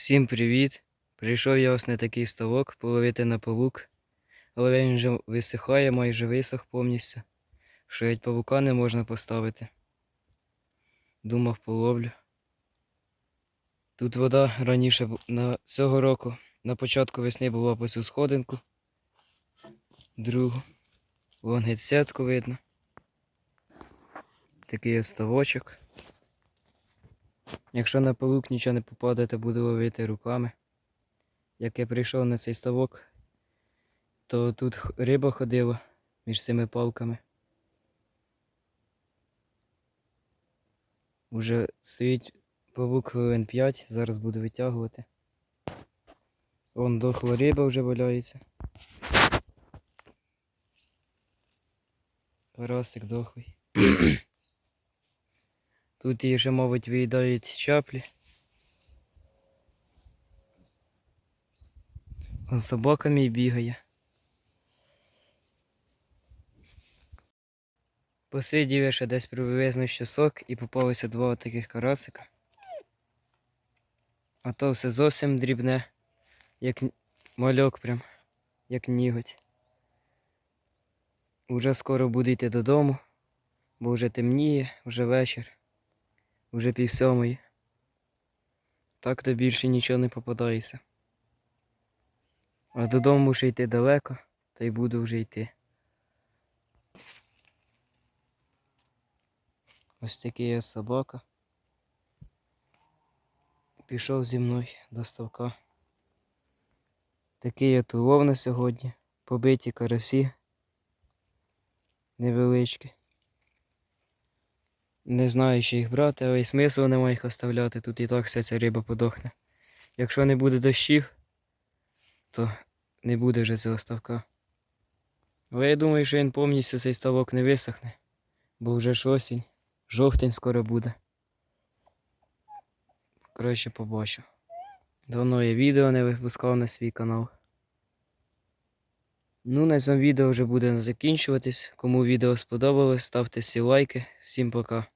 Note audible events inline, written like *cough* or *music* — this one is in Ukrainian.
Всім привіт! Прийшов я ось на такий ставок половити на павук, але він вже висихає, майже висох повністю, що навіть павука не можна поставити. Думав половлю. Тут вода раніше на цього року, на початку весни була по цю сходинку, другу. Вон геть сітку видно. Такий ставочок. Якщо на павук нічого не попаде, то буду ловити руками. Як я прийшов на цей ставок, то тут риба ходила між цими палками. Уже стоїть павук хвилин 5, зараз буду витягувати. Вон дохла риба вже валяється. Карасик дохлий. *clears throat* Тут її вже, мабуть, виїдають чаплі. Он собака мій бігає. Посидів я ще десь приблизно з часок і попалося два таких карасика. А то все зовсім дрібне, як мальок прям, як ніготь. Уже скоро буду йти додому, бо вже темніє, вже вечір, вже пів сьомої. Так то більше нічого не попадається. А додому ще йти далеко, та й буду вже йти. Ось такий я собака. Пішов зі мною до ставка. Такий я тулов на сьогодні. Побиті карасі. Невеличкі. Не знаю, чи їх брати, але й смислу немає їх оставляти. Тут і так вся ця риба подохне. Якщо не буде дощів, то не буде вже цього ставка. Але я думаю, що він повністю цей ставок не висохне, бо вже ж осінь, жовтень скоро буде. Коротше, побачу. Давно я відео не випускав на свій канал. Ну, на цьому відео вже буде закінчуватись. Кому відео сподобалось, ставте всі лайки. Всім пока.